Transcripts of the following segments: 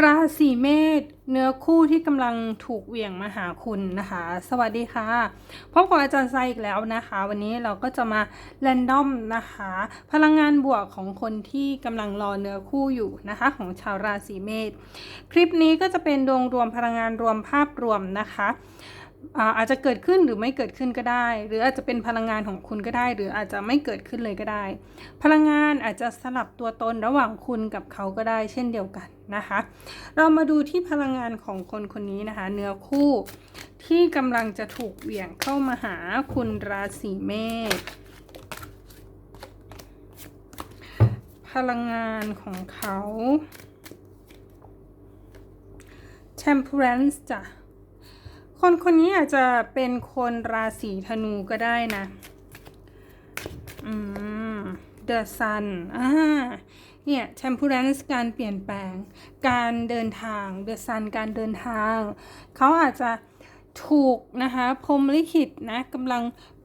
ราศีเมษเนื้อคู่ที่กำลังถูกเหวี่ยงมาหาคุณนะคะ สวัสดีค่ะพบกับอาจารย์ไซอีกแล้วนะคะ วันนี้เราก็จะมาแรนดอมนะคะ พลังงานบวกของคนที่กำลังรอเนื้อคู่อยู่นะคะ ของชาวราศีเมษคลิปนี้ก็จะเป็นดวงรวมพลังงานรวมภาพรวมนะคะ อาอาจจะเกิดขึ้นหรือไม่เกิดขึ้นก็ได้ หรืออาจจะเป็นพลังงานของคุณก็ได้ หรืออาจจะไม่เกิดขึ้นเลยก็ได้ พลังงานอาจจะสลับตัวตนระหว่างคุณกับเขาก็ได้เช่นเดียวกันนะคะ เรามาดูที่พลังงานของคนคนนี้นะคะ เนื้อคู่ที่กำลังจะถูกเหวี่ยงเข้ามาหาคุณราศีเมษพลังงานของเขา temperance จ้ะ คนคนนี้อาจจะเป็นคนราศีธนูก็ได้นะอืม The Sun อ่าเนี่ย temperance การเปลี่ยนแปลง การเดินทาง The Sun การเดินทาง เขาอาจจะถูกนะคะพรมลิขิตนะกำลัง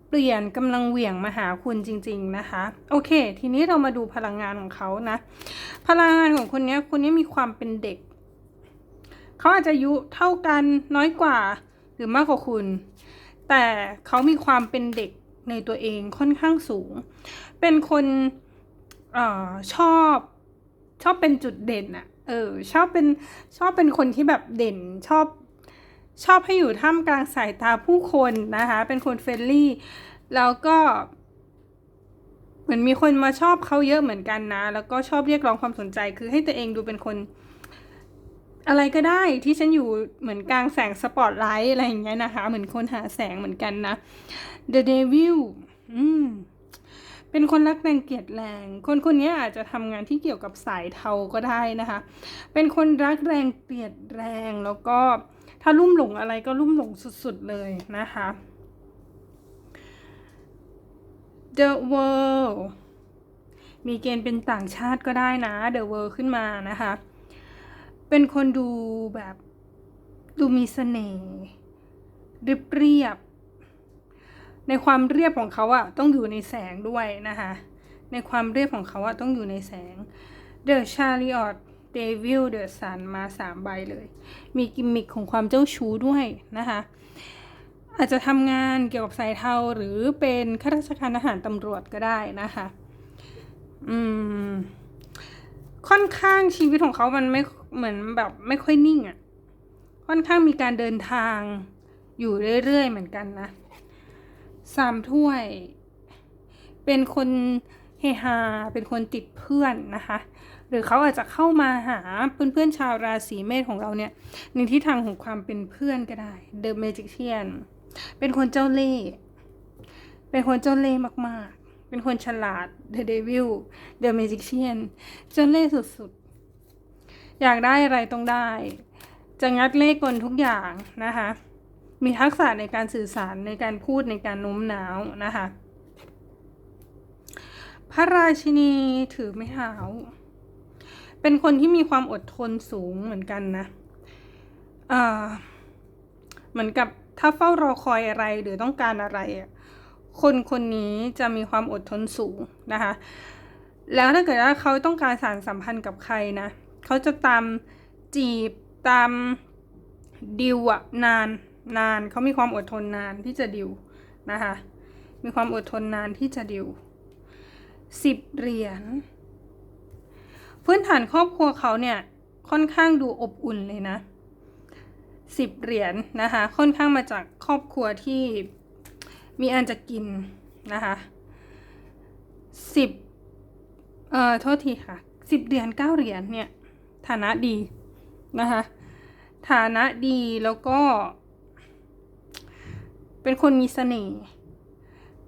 เปลี่ยนกำลังเหวี่ยงมาหาคุณจริง ๆนะคะ โอเค ทีนี้เรามาดูพลังงานของเขานะ พลังงานของคนนี้คนนี้มีความเป็นเด็ก เขาอาจจะอายุเท่ากันน้อยกว่า หรือมากกว่าคุณ แต่เขามีความเป็นเด็กในตัวเองค่อนข้างสูง เป็นคนออชอบชอบเป็นจุดเด่นอะเออชอบเป็นชอบเป็นคนที่แบบเด่นชอบชอบให้อยู่ท่ามกลางสายตาผู้คนนะคะ เป็นคนเฟรนลี่ แล้วก็เหมือนมีคนมาชอบเขาเยอะเหมือนกันนะ แล้วก็ชอบเรียกร้องความสนใจ คือให้ตัวเองดูเป็นคน อะไรก็ได้ที่ฉันอยู่เหมือนกลางแสงสปอตไลท์อะไรอย่างเงี้ยนะคะ เหมือนคนหาแสงเหมือนกันนะ The Devil อืมเป็นคนรักแรงเกียดแรง คนคนนี้อาจจะทำงานที่เกี่ยวกับสายเทาก็ได้นะคะ เป็นคนรักแรงเกลียดแรงแล้วก็ถ้าลุ่มหลงอะไรก็ลุ่มหลงสุดๆเลยนะคะ The World มีเกณฑ์เป็นต่างชาติก็ได้นะ The World ขึ้นมานะคะ เป็นคนดูแบบดูมีเสน่ห์เรียบเรียบ ในความเรียบของเขาอะต้องอยู่ในแสงด้วยนะคะ ในความเรียบของเขาอะต้องอยู่ในแสง The Chariot Devil The Sun มาสามใบเลย มีกิมมิคของความเจ้าชู้ด้วยนะคะอาจจะทำงานเกี่ยวกับสายเทาหรือเป็นข้าราชการทหารตำรวจก็ได้นะคะ อืม ค่อนข้างชีวิตของเขามันไม่เหมือนแบบไม่ค่อยนิ่งอะ่ะ ค่อนข้างมีการเดินทางอยู่เรื่อยๆเหมือนกันนะสามถ้วย เป็นคนเฮฮา เป็นคนติดเพื่อนนะคะ หรือเขาอาจจะเข้ามาหาเพื่อนๆชาวราศีเมษของเราเนี่ยในทิศทางของความเป็นเพื่อนก็ได้ The Magician เป็นคนเจ้าเล่ห์ เป็นคนเจ้าเล่ห์มากๆ เป็นคนฉลาด The Devil The Magician เจ้าเล่ห์สุดๆ อยากได้อะไรต้องได้ จะงัดเลขกลทุกอย่างนะคะ มีทักษะในการสื่อสารในการพูดในการโน้มน้าวนะคะ พระราชินีถือไม้เท้า เป็นคนที่มีความอดทนสูงเหมือนกันนะเหมือนกับถ้าเฝ้ารอคอยอะไรหรือต้องการอะไร คนคนนี้จะมีความอดทนสูงนะคะ แล้วถ้าเกิดว่าเขาต้องการสารสัมพันธ์กับใครนะ เขาจะตามจีบตามดิวอะนานนานเขามีความอดทนนานที่จะดิวนะคะมีความอดทนนานที่จะดิวสิบเหรียญพื้นฐานครอบครัวเขาเนี่ยค่อนข้างดูอบอุ่นเลยนะสิบเหรียญนะคะค่อนข้างมาจากครอบครัวที่มีอันจะกินนะคะสิบเอ่อโทษทีค่ะสิบเหรียญเก้าเหรียญเนี่ย ฐานะดีนะคะฐานะดีแล้วก็ เป็นคนมีเสน่ห์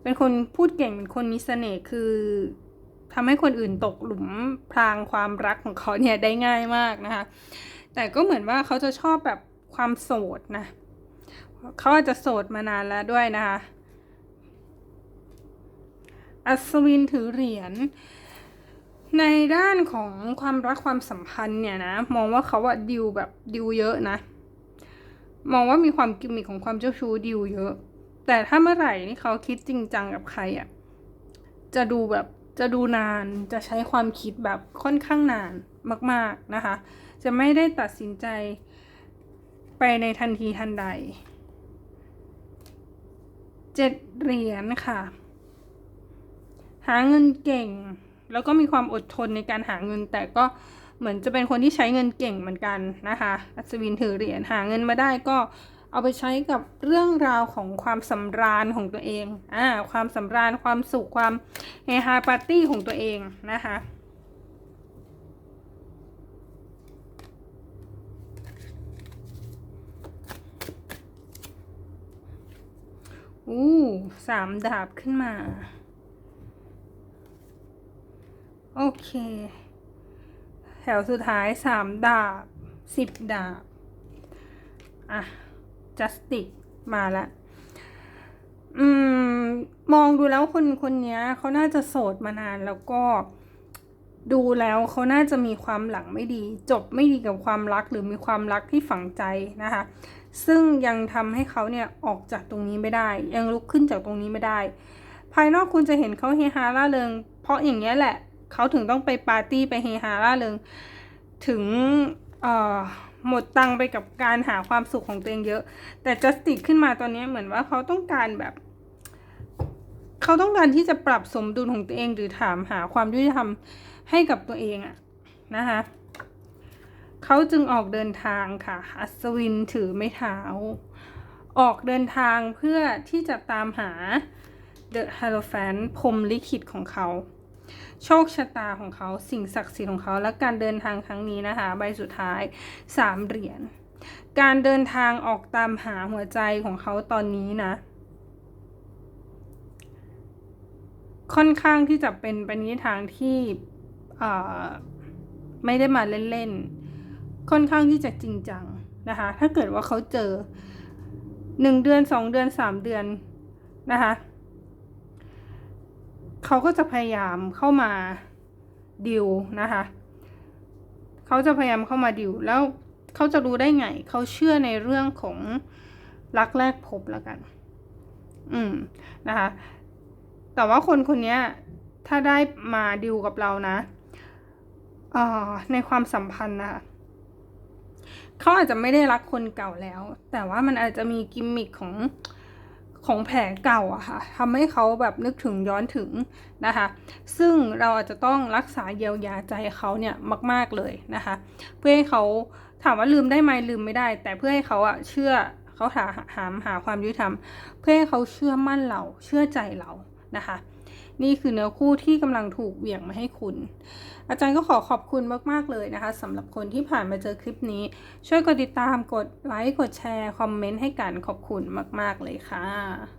เป็นคนพูดเก่งเป็นคนมีเสน่ห์คือทำให้คนอื่นตกหลุมพรางความรักของเขาเนี่ยได้ง่ายมากนะคะ แต่ก็เหมือนว่าเขาจะชอบแบบความโสดนะเขาอาจจะโสดมานานแล้วด้วยนะคะอัศวินถือเหรียญ ในด้านของความรักความสัมพันธ์เนี่ยนะมองว่าเขาอะดิวแบบดิวเยอะนะ มองว่ามีความกิมมิคของความเจ้าชู้ดิวเยอะ แต่ถ้าเมื่อไหร่นี่เขาคิดจริงจังกับใครอะจะดูแบบจะดูนานจะใช้ความคิดแบบค่อนข้างนานมาก ๆนะคะ จะไม่ได้ตัดสินใจไปในทันทีทันใดเจ็ดเหรียญค่ะ หาเงินเก่ง แล้วก็มีความอดทนในการหาเงิน แต่ก็เหมือนจะเป็นคนที่ใช้เงินเก่งเหมือนกันนะคะ อัศวินถือเหรียญหาเงินมาได้ก็เอาไปใช้กับเรื่องราวของความสำราญของตัวเอง อ่า ความสำราญ ความสุข ความเฮฮาปาร์ตี้ของตัวเองนะคะ อู้สามดาบขึ้นมา โอ เค แถวสุดท้ายสามดาบสิบดาบ อะ จัสติกมาล้วอืม มองดูแล้วคนคนนี้เขาน่าจะโสดมานานแล้วก็ดูแล้วเขาน่าจะมีความหลังไม่ดี จบไม่ดีกับความรักหรือมีความรักที่ฝังใจนะคะ ซึ่งยังทำให้เขาเนี่ยออกจากตรงนี้ไม่ได้ ยังลุกขึ้นจากตรงนี้ไม่ได้ ภายนอกคุณจะเห็นเขาเฮฮาร่าเริง เพราะอย่างเงี้แหละ เขาถึงต้องไปปาร์ตี้ไปเฮฮาร่าเริงถึงหมดตังไปกับการหาความสุขของตัวเองเยอะ แต่จัสติกขึ้นมาตอนนี้เหมือนว่าเขาต้องการแบบเขาต้องการที่จะปรับสมดุลของตัวเองหรือถามหาความยุติธรรมให้กับตัวเองอะนะคะเขาจึงออกเดินทางค่ะ อัศวินถือไม้เท้า ออกเดินทางเพื่อที่จะตามหา The Hierophant พรมลิขิตของเขา โชคชะตาของเขาสิ่งศักดิ์สิทธิ์ของเขาและการเดินทางครั้งนี้นะคะ ใบสุดท้ายสามเหรียญการเดินทางออกตามหาหัวใจของเขาตอนนี้นะ ค่อนข้างที่จะเป็นไปในทางที่ไม่ได้มาเล่นๆ ค่อนข้างที่จะจริงจังนะคะ ถ้าเกิดว่าเขาเจอหนึ่งเดือนสองเดือนสามเดือนนะคะ เขาก็จะพยายามเข้ามาดิวนะคะ เขาจะพยายามเข้ามาดิวแล้วเขาจะรู้ได้ไง เขาเชื่อในเรื่องของรักแรกพบแล้วกัน อืมนะคะ แต่ว่าคนคนนี้ถ้าได้มาดิวกับเรานะในความสัมพันธ์นะคะเขาอาจจะไม่ได้รักคนเก่าแล้ว แต่ว่ามันอาจจะมีกิมมิคของ ของแผลเก่าอะค่ะทำให้เขาแบบนึกถึงย้อนถึงนะคะ ซึ่งเราอาจจะต้องรักษาเยียวยาใจเขาเนี่ยมาก ๆเลยนะคะ เพื่อให้เขาถามว่าลืมได้ไหมลืมไม่ได้ แต่เพื่อให้เขาอะเชื่อเขาหาหามหาความยุติธรรม เพื่อให้เขาเชื่อมั่นเราเชื่อใจเรานะคะ นี่คือเนื้อคู่ที่กำลังถูกเหวี่ยงมาให้คุณ อาจารย์ก็ขอขอบคุณมาก ๆ เลยนะคะสำหรับคนที่ผ่านมาเจอคลิปนี้ ช่วยกดติดตามกดไลค์กดแชร์ คอมเมนต์ให้กันขอบคุณมาก ๆ เลยค่ะ